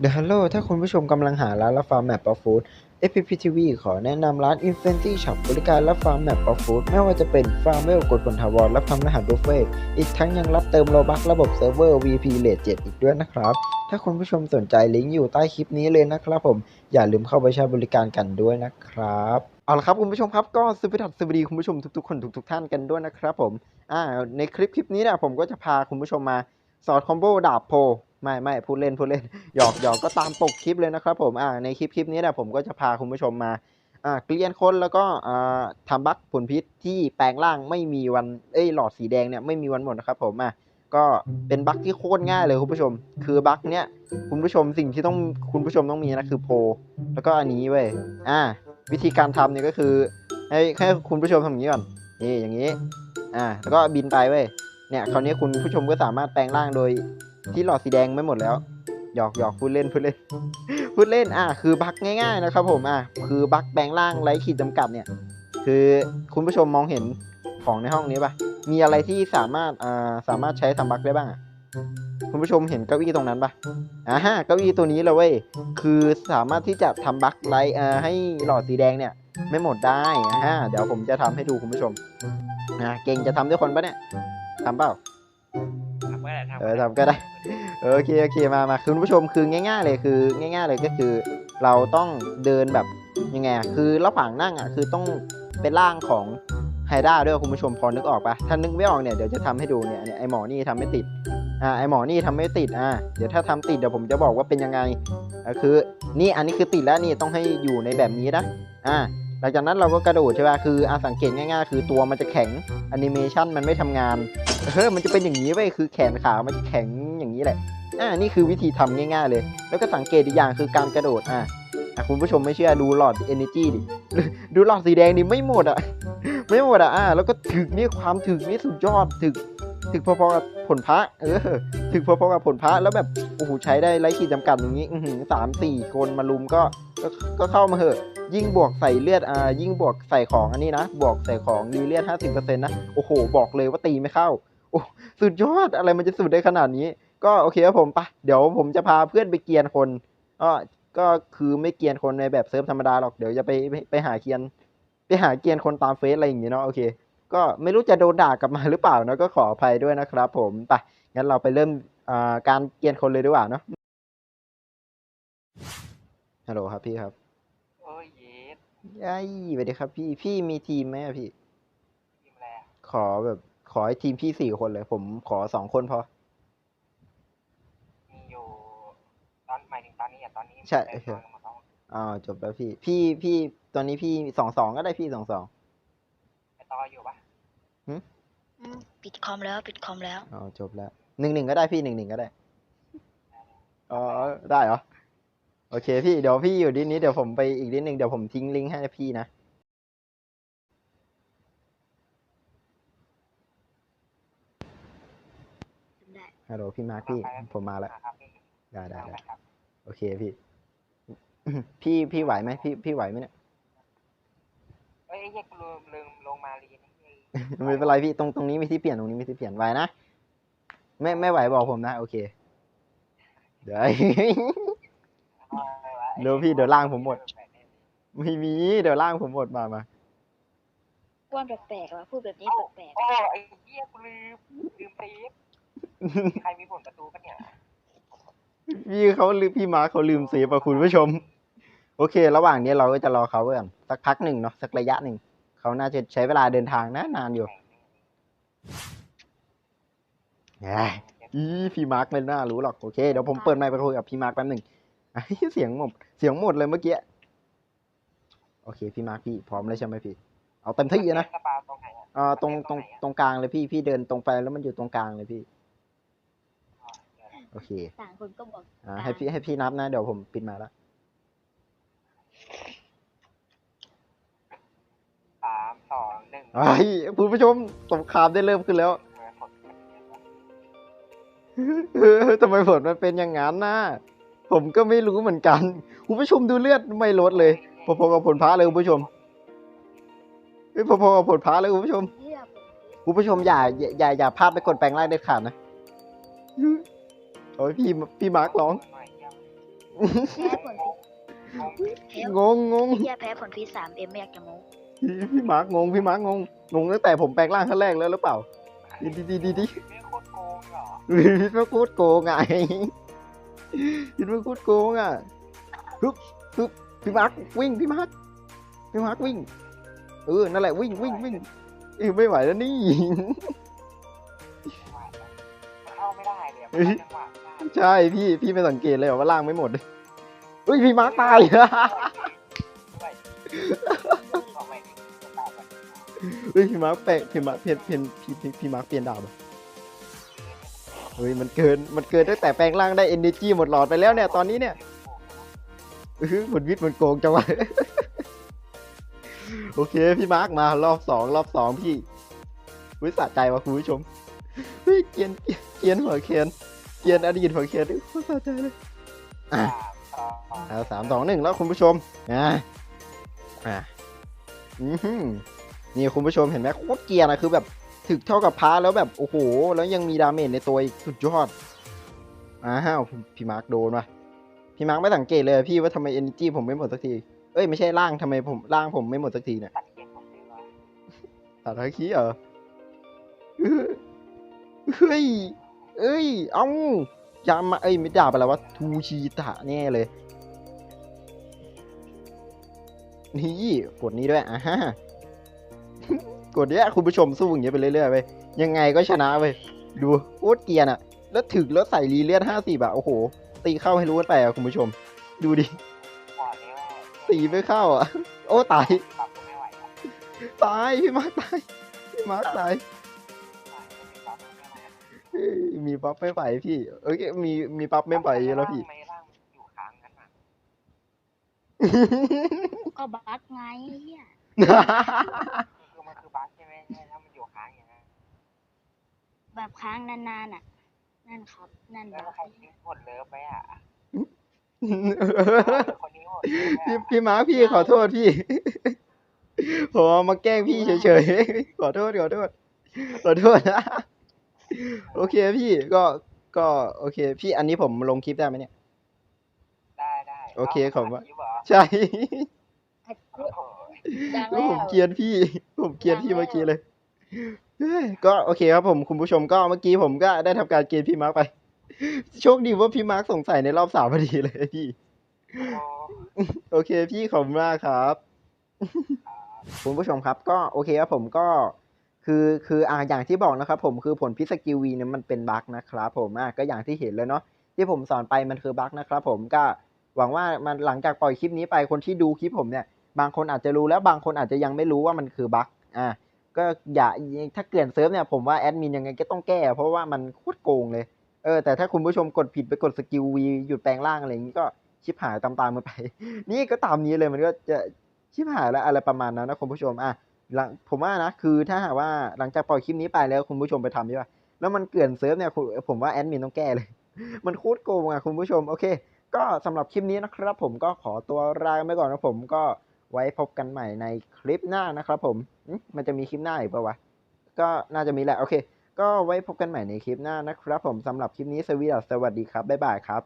เดอะฮัลโหลถ้าคุณผู้ชมกำลังหาร้านรับฟาร์มแมปปอฟู้ด FPPTV ขอแนะนำร้าน Infinity Shop บริการรับฟาร์มแมปปอฟู้ดไม่ว่าจะเป็นฟาร์มเวลกดผลถาวรรับทำรหัสบุฟเฟ่อีกทั้งยังรับเติมโลบัคระบบเซิร์ฟเวอร์ VP Rate 7อีกด้วยนะครับ ถ้าคุณผู้ชมสนใจลิงก์อยู่ใต้คลิปนี้เลยนะครับผม อย่าลืมเข้าไปใช้บริการกันด้วยนะครับเอาละครับคุณผู้ชมครับก็สวัสดีสวัสดีคุณผู้ชมทุกๆคนทุกๆท่านกันด้วยนะครับผมอ่าในคลิปคลิปนี้เนี่ยผมก็จะพาคุณผู้ชมมาสอนคอมโบดาบโพ ไม่ไม่พูดเล่นพูดเล่นหยอกหยอกก็ตามปกคลิปเลยนะครับผมอ่าในคลิปคลิปนี้เนี่ยผมก็จะพาคุณผู้ชมมาอ่าเกลียนคนแล้วก็อ่าทำบัคผลพิษที่แปลงร่างไม่มีวันเอ้ยหลอดสีแดงเนี่ยไม่มีวันหมดนะครับผมอะก็เป็นบัคที่โคตรง่ายเลยคุณผู้ชม คือบัคเนี้ยคุณผู้ชมสิ่งที่ต้องคุณผู้ชมต้องมีนะคือโพแล้วก็อันนี้เว้ยอ่าวิธีการทำเนี่ยก็คือให้ให้คุณผู้ชมทำอย่างนี้ก่อนนี่อย่างนี้อ่าแล้วก็บินไปเว้ยเนี่ยคราวนี้คุณผู้ชมก็สามารถแปลงร่างโดย ที่หลอดสีแดงไม่หมดแล้วหยอกหยอกพูดเล่นพูดเล่นพูดเล่นอะคือบั๊กง่ายๆนะครับผมอะคือบั๊กแปลงร่างไร้ขีดจำกัดเนี่ย คือคุณผู้ชมมองเห็นของในห้องนี้ปะมีอะไรที่สามารถอ่าสามารถใช้ทำบั๊กได้บ้างอะคุณผู้ชมเห็นเก้าอี้ตรงนั้นปะอ่าฮะเก้าอี้ตัวนี้เลยเว้ยคือสามารถที่จะทำบั๊กไลท์อ่าให้หลอดสีแดงเนี่ย ไม่หมดได้อ่าฮะเดี๋ยวผมจะทำให้ดูคุณผู้ชมอ่าเก่งจะทำด้วยคนปะเนี่ยทำเปล่า ก็ได้ทำเออทำก็ได้โอเคโอเคมามาคุณผู้ชมคือง่าย ๆ เลยคือ ง่าย ๆ เลยก็คือ เราต้องเดินแบบยังไงอะคือระหว่างนั่งอะคือต้องเป็นร่างของไฮด้าด้วยคุณผู้ชมพอนึกออกปะถ้านึกไม่ออกเนี่ยเดี๋ยวจะทำให้ดูเนี่ยเนี่ยไอหมอนี่ทำไม่ติดอ่าไอหมอนี่ทำไม่ติดอ่าเดี๋ยวถ้าทำติดเดี๋ยวผมจะบอกว่าเป็นยังไงอะคือนี่อันนี้คือติดแล้วนี่ต้องให้อยู่ในแบบนี้นะอ่าห ลังจากนั้นเราก็กระโดดใช่ป่ะคืออาสังเกตง่ายๆ คือตัวมันจะแข็งแอนิเมชันมันไม่ทำงานเออมันจะเป็นอย่างนี้เว้ยคือแขนขามันจะแข็งอย่างนี้แหละอ่านี่คือวิธีทำง่ายๆเลย แล้วก็สังเกตอีกอย่างคือการกระโดดอะคุณผู้ชมไม่เชื่อดูหลอด energy ดิดูหลอดสีแดงดิไม่หมดอะไม่หมดอะอ่าแล้วก็ถึกนี่ความถึกนี่สุดยอดถึกถึกพอๆกับผลพระเออถึกพอๆกับผลพระแล้วแบบโอ้โหใช้ได้ไร้ขีดจำกัดอย่างนี้สามสี่คนมาลุมก็ ก็ก็เข้ามาเหอะ ยิ่งบวกใส่เลือดอ่ายิ่งบวกใส่ของอันนี้นะ บวกใส่ของรีเลือดห้าสิบเปอร์เซ็นะ โอ้โห บอกเลยว่าตีไม่เข้า โอ้ สุดยอด อะไรมันจะสุดได้ขนาดนี้ ก็โอเคครับผมไปะเดี๋ยวผมจะพาเพื่อนไปเกียนคนก็ก็คือไม่เกียนคนในแบบเซิร์ฟธรรมดาหรอก เดี๋ยวจะไปไปไปหาเกียน ไปหาเกียนคนตามเฟซอะไรอย่างงี้เนาะ โอเค ก็ไม่รู้จะโดนด่ากลับมาหรือเปล่านะก็ขออภัยด้วยนะครับ ผม ไป งั้นเราไปเริ่มอ่าการเกียนคนเลยดีกว่าเนาะ ฮัลโหลครับพี่ครับโอ้ยเย็ดยัยสวัสดีครับ พี่ พี่มีทีมไหมอะพี่ ทีมแรกขอแบบ ขอให้ทีมพี่สี่คนเลย ผมขอสองคนพอ มีอยู่ ตอนหมายถึงตอนนี้อะตอนนี้ใช่เต็มโอเคตัวหมดแล้วอ่าจบแล้วพี่ พี่พี่ตอนนี้พี่สองสองก็ได้พี่สองสองไอต่ออยู่ปะอืมปิดคอมแล้วปิดคอมแล้ว อ๋อจบแล้วหนึ่งหนึ่งก็ได้พี่หนึ่งหนึ่งก็ได้ อ๋อ ได้เหรอ โอเคพี่เดี๋ยวพี่อยู่ดิสนี้เดี๋ยวผมไปอีกดิสหนึ่งเดี๋ยวผมทิ้งลิงก์ให้พี่นะ ได้ฮัลโหลพี่มาร์คพี่ผมมาแล้วอะครับพี่ได้ได้เอาได้ไปครับโอเคพี่ พี่พี่ไหวไหมพี่พี่ไหวไหมเนี่ย เอ้ยไอ้เหี้ยกูลืมลืมลงมาลีนี่เฮ้ยไม่เป็นไรพี่ตรงตรงนี้มีที่เปลี่ยนตรงนี้มีที่เปลี่ยนไหวนะไม่ไม่ไหวบอกผมนะ โอเค เดี๋ยว เอาไว้วะเดี๋ยวพี่เดี๋ยวล่างผมหมด ไม่มี เดี๋ยวล่างผมหมดมามาว่านแปลกๆว่ะพูดแบบนี้แปลกโอ้ไอ้เหี้ยกูลืมลืมเซฟใครมีผลประตูปะเนี่ยพี่เขาลืมพี่มาร์คเขาลืมเซฟอะคุณผู้ชม โอเค ระหว่างนี้เราก็จะรอเขาก่อนสักพักหนึ่งเนาะสักระยะหนึ่งเขาน่าจะใช้เวลาเดินทางนะนานอยู่แหมอีพี่มาร์คไม่น่ารู้หรอกโอเคเดี๋ยวผมเปิดไมค์ไปคุยกับพี่มาร์คแป๊บหนึ่งไอ้ เสียงหมดเสียงหมดเลยเมื่อกี้ โอเคพี่มาร์คพี่พร้อมเลยใช่ไหมพี่ เอาเต็มที่นะสปาตรงไหนอะอ่าตรงตรงตรงกลางเลยพี่พี่เดินตรงไปแล้วมันอยู่ตรงกลางเลยพี่อ๋อเดี๋ยวนะโอเคๆต่างคนก็บอกอ่าให้พี่ให้พี่นับนะ เดี๋ยวผมปิดมาแล้วสามสองหนึ่งไอ้ยคุณผู้ชมสงครามได้เริ่มขึ้นแล้วเออผลเออทำไมผลมันเป็นอย่างนั้นนะ ผมก็ไม่รู้เหมือนกันคุณผู้ชมดูเลือดไม่ลดเลยพอๆกับผลพระเลยคุณผู้ชมเฮ้ยพอๆกับผลพระเลยคุณผู้ชมเฮียผมคุณผู้ชมอย่าอย่าอย่าอย่าพลาดไปกดแปลงร่างเด็ดขาดนะโอ้ยพี่พี่มาร์กร้องหน่อยเยี่ยมแพ้ผลพิษแพ้งงงงเฮียแพ้ผลพิษสามเอ็มไม่อยากจะโม้พี่พี่มาร์กงงพี่มาร์กงงงงตั้งแต่ผมแปลงร่างครั้งแรกแล้วหรือเปล่าดีดีดีดีดีนี่โคตรโกงเหรอพี่มาพูดโกงไง พี่มาพูดโกงอะฮึบฮึบพี่มาร์กวิ่งพี่มาร์กพี่มาร์กวิ่ง เออ นั่นแหละวิ่งวิ่งวิ่งเอ้ยไม่ไหวแล้วนี่ เข้าไม่ได้เลยมันจังหวะได้ใช่พี่พี่ไม่สังเกตเลยเหรอว่าล่างไม่หมดเลยเฮ้ยพี่มาร์กตายบอกไปดิตายไปเฮ้ยพี่มาร์กแปลกพี่มาร์กเปลี่ยนเปลี่ยนพี่พี่พี่มาร์กเปลี่ยนดาบเหรอ เฮ้ยมันเกินมันเกินตั้งแต่แปลงร่างได้ energy หมดหลอดไปแล้วเนี่ยตอนนี้เนี่ยอื้อหมันวิทย์มันโกงจังวะโอเคพี่มาร์กมารอบสองรอบสองพี่วิสะใจว่ะคุณผู้ชมเฮ้ยเกียนเกียนหัวเคนเกียนอดีตหัวเคนโคตรสะใจเลยอะเอาสามสองหนึ่งแล้วคุณผู้ชมนะอะอือหือนี่คุณผู้ชมเห็นไหมโคตรเกียร์นะคือแบบ ถึกเท่ากับพาแล้วแบบโอ้โห แล้วยังมีดาเมจในตัวอีกสุดยอดอ้าวพี่มาร์คโดนวะพี่มาร์คไม่สังเกตเลยพี่ว่าทำไมเอเนจีผมไม่หมดสักที เอ้ยไม่ใช่ร่างทำไมผมร่างผมไม่หมดสักทีเนี่ยตัดเก็บผมเลยว่าตัดทักคีเหรอเฮ้ย เอ้ย เอ้ายามาเอ้ยไม่ด่าไปแล้วว่าทูชีตะแน่เลย นี่กดนี้ด้วยอะฮะ กดเนี้ยคุณผู้ชมสู้อย่างเงี้ยไปเรื่อยๆไปยังไงก็ชนะไปดูโคตรเกรียนอะ แล้วถึกแล้วใส่รีเลียนห้าสิบอะโอ้โห ตีเข้าให้รู้กันไปอะคุณผู้ชม ดูดิก่อนนี้ว่าตีไม่เข้าอะโอ้ตายปรับก็ไม่ไหวแล้วตายพี่มาร์คตายพี่มาร์คตายปรับก็ไม่ไหวเอ้ยมีปั๊บไม่ไหวพี่ เอ้ยมีมีปั๊บไม่ไหวแล้วพี่ไม่ร่างอยู่ค้างกันอะก็บักไงเฮีย คือมันคือบั๊กใช่ไหมใช่ถ้ามันอยู่ค้างอย่างนั้น แบบค้างนานๆอะ นั่น ครับ นั่นแล้วบักใครทิ้งหมดเลิฟไปอะคนนี้หมดพี่พี่มาร์คพี่ขอโทษพี่ ผมเอามาแกล้งพี่เฉยๆ ขอโทษขอโทษขอโทษนะโอเคพี่ก็ก็โอเค พี่อันนี้ผมลงคลิปได้ไหมเนี่ย ได้ได้โอเคขอบคุณเหรอใช่ โอ้โหดังแล้วแล้ผมวเกลียนพี่ ผมเกลียนพี่เมื่อกี้เลยเฮ้ย ก็โอเคครับผมคุณผู้ชมก็เมื่อกี้ผมก็ได้ทำการเกณฑ์พี่มาร์คไป โชคดีว่าพี่มาร์คสงสัยในรอบสามพอดีเลยพี่ โอเคพี่ขอบคุณมากครับ คุณผู้ชมครับ ก็โอเคครับผมก็คือคืออ่าอย่างที่บอกนะครับ ผมคือผลพิสกิลวีเนี่ยมันเป็นบั๊กนะครับ ผมอะก็อย่างที่เห็นเลยเนาะที่ผมสอนไปมันคือบั๊กนะครับ ผมก็หวังว่ามันหลังจากปล่อยคลิปนี้ไปคนที่ดูคลิปผมเนี่ย บางคนอาจจะรู้แล้วบางคนอาจจะยังไม่รู้ว่ามันคือบั๊กอ่า ก็อย่าถ้าเกลื่อนเซิร์ฟเนี่ยผมว่าแอดมินยังไงก็ต้องแก้ เพราะว่ามันโคตรโกงเลยเออแต่ถ้าคุณผู้ชมกดผิดไปกดสกิลวีหยุดแปลงร่างอะไรอย่างนี้ก็ชิบหายตามๆมันไป นี่ก็ตามนี้เลยมันก็จะชิบหายแล้วอะไรประมาณนั้นนะคุณผู้ชมอะหลังผมว่านะคือถ้าหากว่าหลังจากปล่อยคลิปนี้ไปแล้วคุณผู้ชมไปทำใช่ป่ะแล้วมันเกลื่อนเซิร์ฟเนี่ยผมว่าแอดมินต้องแก้เลย มันโคตรโกงอะคุณผู้ชมโอเค ก็สำหรับคลิปนี้นะครับ ผมก็ขอตัวลาไปก่อนนะผมก็ ไว้พบกันใหม่ในคลิปหน้านะครับผมมมันจะมีคลิปหน้าอีกปะวะ ก็น่าจะมีแหละ โอเค ก็ไว้พบกันใหม่ในคลิปหน้านะครับผมสำหรับคลิปนี้สวีดัสสวัสดีครับ บ๊ายบายครับ